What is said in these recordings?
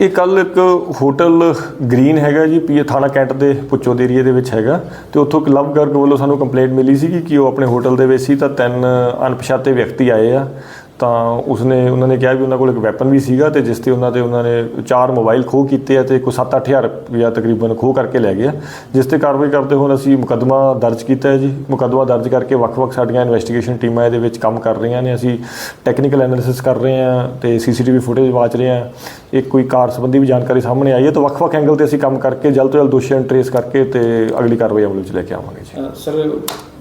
ਇਹ ਕੱਲ ਇੱਕ ਹੋਟਲ ਗ੍ਰੀਨ ਹੈਗਾ ਜੀ ਪੀ ਥਾਣਾ ਕੈਂਟ ਦੇ ਪੁੱਚੋ ਦੇ ਏਰੀਆ ਦੇ ਵਿੱਚ ਹੈਗਾ। ਤੇ ਉੱਥੋਂ ਇੱਕ ਲਵ ਗਰਗ ਵੱਲੋਂ ਸਾਨੂੰ ਕੰਪਲੇਂਟ ਮਿਲੀ ਸੀ ਕਿ ਉਹ ਆਪਣੇ ਹੋਟਲ ਦੇ ਵਿੱਚ ਸੀ, ਤਾਂ ਤਿੰਨ ਅਣਪਛਾਤੇ ਵਿਅਕਤੀ ਆਏ ਆ। ਤਾਂ ਉਸਨੇ, ਉਹਨਾਂ ਨੇ ਕਿਹਾ ਵੀ ਉਹਨਾਂ ਕੋਲ ਇੱਕ ਵੈਪਨ ਵੀ ਸੀਗਾ ਤੇ ਜਿਸ ਤੇ ਉਹਨਾਂ ਦੇ, ਉਹਨਾਂ ਨੇ ਚਾਰ ਮੋਬਾਈਲ ਖੋਹ ਕੀਤੇ ਆ ਤੇ ਕੋਈ 7-8000 ਰੁਪਇਆ ਤਕਰੀਬਨ ਖੋਹ ਕਰਕੇ ਲੈ ਗਿਆ। ਜਿਸ ਤੇ ਕਾਰਵਾਈ ਕਰਦੇ ਹੁਣ ਅਸੀਂ ਮੁਕੱਦਮਾ ਦਰਜ ਕੀਤਾ ਹੈ ਜੀ। ਮੁਕੱਦਮਾ ਦਰਜ ਕਰਕੇ ਵੱਖ-ਵੱਖ ਸਾਡੀਆਂ ਇਨਵੈਸਟੀਗੇਸ਼ਨ ਟੀਮਾਂ ਇਹਦੇ ਵਿੱਚ ਕੰਮ ਕਰ ਰਹੀਆਂ ਨੇ। ਅਸੀਂ ਟੈਕਨੀਕਲ ਐਨਾਲਿਸਿਸ ਕਰ ਰਹੇ ਹਾਂ ਤੇ ਸੀਸੀਟੀਵੀ ਫੁਟੇਜ ਵਾਚ ਰਹੇ ਹਾਂ। ਇੱਕ ਕੋਈ ਕਾਰ ਸੰਬੰਧੀ ਵੀ ਜਾਣਕਾਰੀ ਸਾਹਮਣੇ ਆਈ ਹੈ ਤਾਂ ਵੱਖ-ਵੱਖ ਐਂਗਲ ਤੇ ਅਸੀਂ ਕੰਮ ਕਰਕੇ ਜਲਦ ਤੋਂ ਜਲਦ ਦੋਸ਼ੀਆਂ ਨੂੰ ਟ੍ਰੇਸ ਕਰਕੇ ਤੇ ਅਗਲੀ ਕਾਰਵਾਈ ਅਮਲ ਵਿੱਚ ਲੈ ਕੇ ਆਵਾਂਗੇ ਜੀ। ਸਰ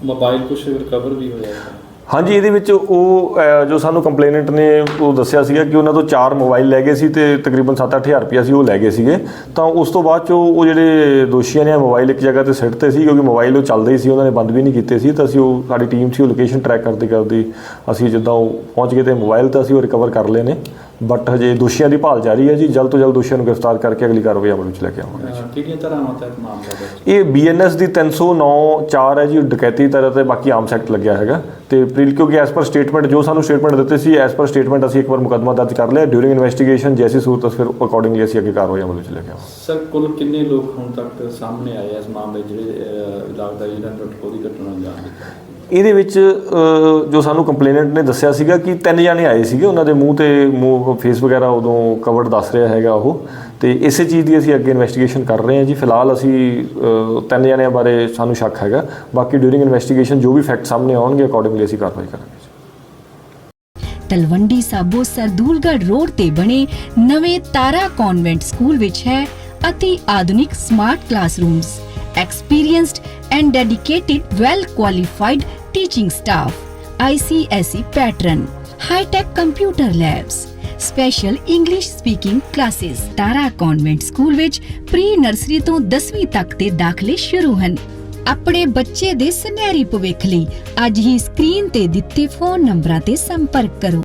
ਮੋਬਾਈਲ ਕੁਝ ਰਿਕਵਰ ਵੀ ਹੋਇਆ ਹੈ। ਹਾਂਜੀ, ਇਹਦੇ ਵਿੱਚ ਉਹ ਜੋ ਸਾਨੂੰ ਕੰਪਲੇਨੈਂਟ ਨੇ ਉਹ ਦੱਸਿਆ ਸੀਗਾ ਕਿ ਉਹਨਾਂ ਤੋਂ ਚਾਰ ਮੋਬਾਈਲ ਲੈ ਗਏ ਸੀ ਤੇ ਤਕਰੀਬਨ 7-8000 ਰੁਪਇਆ ਸੀ ਉਹ ਲੈ ਗਏ ਸੀਗੇ। ਤਾਂ ਉਸ ਤੋਂ ਬਾਅਦ ਚੋਂ ਉਹ ਜਿਹੜੇ ਦੋਸ਼ੀਆਂ ਨੇ ਮੋਬਾਈਲ ਇੱਕ ਜਗ੍ਹਾ ਤੇ ਸਿੱਟ 'ਤੇ ਸੀ ਕਿਉਂਕਿ ਮੋਬਾਈਲ ਉਹ ਚੱਲਦੇ ਹੀ ਸੀ, ਉਹਨਾਂ ਨੇ ਬੰਦ ਵੀ ਨਹੀਂ ਕੀਤੇ ਸੀ। ਤਾਂ ਅਸੀਂ ਉਹ, ਸਾਡੀ ਟੀਮ ਸੀ, ਉਹ ਲੋਕੇਸ਼ਨ ਟਰੈਕ ਕਰਦੇ ਕਰਦੇ ਅਸੀਂ ਜਿੱਦਾਂ ਉਹ ਪਹੁੰਚ ਗਏ ਤੇ ਮੋਬਾਈਲ ਤਾਂ ਅਸੀਂ ਉਹ ਰਿਕਵਰ ਕਰ ਲਏ ਨੇ। ਬਟ ਹਜੇ ਦੋਸ਼ੀਆਂ ਦੀ ਭਾਲ ਜਾਰੀ ਹੈ ਜੀ। ਜਲਦ ਤੋਂ ਜਲਦ ਦੋਸ਼ੀਆਂ ਨੂੰ ਗ੍ਰਿਫਤਾਰ ਕਰਕੇ ਅਗਲੀ ਕਾਰਵਾਈ ਅਮਲ ਵਿੱਚ ਲੈ ਕੇ ਆਵਾਂਗੇ। ਅਹ ਕਿਹੜੀਆਂ ਧਾਰਾਵਾਂ ਤਹਿਤ ਮਾਮਲਾ ਦਰਜ? ਇਹ ਬੀਐਨਐਸ ਦੀ 309 4 ਹੈ ਜੀ। ਡਕੈਤੀ ਤਰ੍ਹਾਂ ਤੇ ਬਾਕੀ ਆਮ ਸੈਕਟ ਲੱਗਿਆ ਹੈਗਾ। ਤੇ ਪ੍ਰੀਲ ਕਿਉਂਕਿ ਐਸ ਪਰ ਸਟੇਟਮੈਂਟ ਜੋ ਸਾਨੂੰ ਸਟੇਟਮੈਂਟ ਦਿੱਤੇ ਸੀ ਐਸ ਪਰ ਸਟੇਟਮੈਂਟ ਅਸੀਂ ਇੱਕ ਵਾਰ ਮੁਕੱਦਮਾ ਦਰਜ ਕਰ ਲਿਆ। ਡਿਊਰਿੰਗ ਇਨਵੈਸਟੀਗੇਸ਼ਨ ਜੈਸੀ ਸੂਰਤ ਫਿਰ ਅਕੋਰਡਿੰਗਲੀ ਅਸੀਂ ਅੱਗੇ ਕਾਰਵਾਈ ਅਮਲ ਵਿੱਚ ਲੈ ਕੇ ਆਵਾਂਗੇ। ਸਰ ਕੁੱਲ ਕਿੰਨੇ ਲੋਕ ਹੁਣ ਤੱਕ ਸਾਹਮਣੇ ਆਏ ਇਸ ਮਾਮਲੇ ਜਿਹੜੇ ਲੱਗਦਾ ਜਿਹੜਾ ਟੁੱਟਕੋ ਦੀ ਘਟਨਾ ਦਿੱਤਾ ਇਹਦੇ ਵਿੱਚ ਅ, ਜੋ ਸਾਨੂੰ ਕੰਪਲੇਨੈਂਟ ਨੇ ਦੱਸਿਆ ਸੀਗਾ ਕਿ ਤਿੰਨ ਜਾਣੇ ਆਏ ਸੀਗੇ ਉਹਨਾਂ ਦੇ ਮੂੰਹ ਤੇ ਮੂੰਹ ਫੇਸ ਵਗੈਰਾ ਉਦੋਂ ਕਵਰਡ ਦੱਸ ਰਿਹਾ ਹੈਗਾ ਉਹ। ਤੇ ਇਸੇ ਚੀਜ਼ ਦੀ ਅਸੀਂ ਅੱਗੇ ਇਨਵੈਸਟੀਗੇਸ਼ਨ ਕਰ ਰਹੇ ਹਾਂ ਜੀ। ਫਿਲਹਾਲ ਅਸੀਂ ਅ, ਤਿੰਨ ਜਾਣਿਆਂ ਬਾਰੇ ਸਾਨੂੰ ਸ਼ੱਕ ਹੈਗਾ। ਬਾਕੀ ਡਿਊਰਿੰਗ ਇਨਵੈਸਟੀਗੇਸ਼ਨ ਜੋ ਵੀ ਫੈਕਟ ਸਾਹਮਣੇ ਆਉਣਗੇ ਅਕੋਰਡਿੰਗਲੀ ਅਸੀਂ ਕਾਰਵਾਈ ਕਰਾਂਗੇ ਤਲਵੰਡੀ ਸਾਬੋ ਸਰਦੂਲਗੜ੍ਹ ਰੋਡ ਤੇ ਬਣੇ ਨਵੇਂ ਤਾਰਾ ਕਨਵੈਂਟ ਸਕੂਲ ਵਿੱਚ ਹੈ ਅਤੀ ਆਧੁਨਿਕ smart classrooms experienced and dedicated well qualified teaching staff ICSE pattern hi tech computer labs special English speaking classes Tara convent school ਵਿੱਚ ਪ੍ਰੀ ਨਰਸਰੀ ਤੋਂ 10ਵੀਂ ਤੱਕ ਦੇ ਦਾਖਲੇ ਸ਼ੁਰੂ ਹਨ। ਆਪਣੇ ਬੱਚੇ ਦੇ ਸੁਨਹਿਰੀ ਭਵਿੱਖ ਲਈ ਅੱਜ ਹੀ ਸਕਰੀਨ ਤੇ ਦਿੱਤੇ ਫੋਨ ਨੰਬਰਾਂ ਤੇ ਸੰਪਰਕ ਕਰੋ।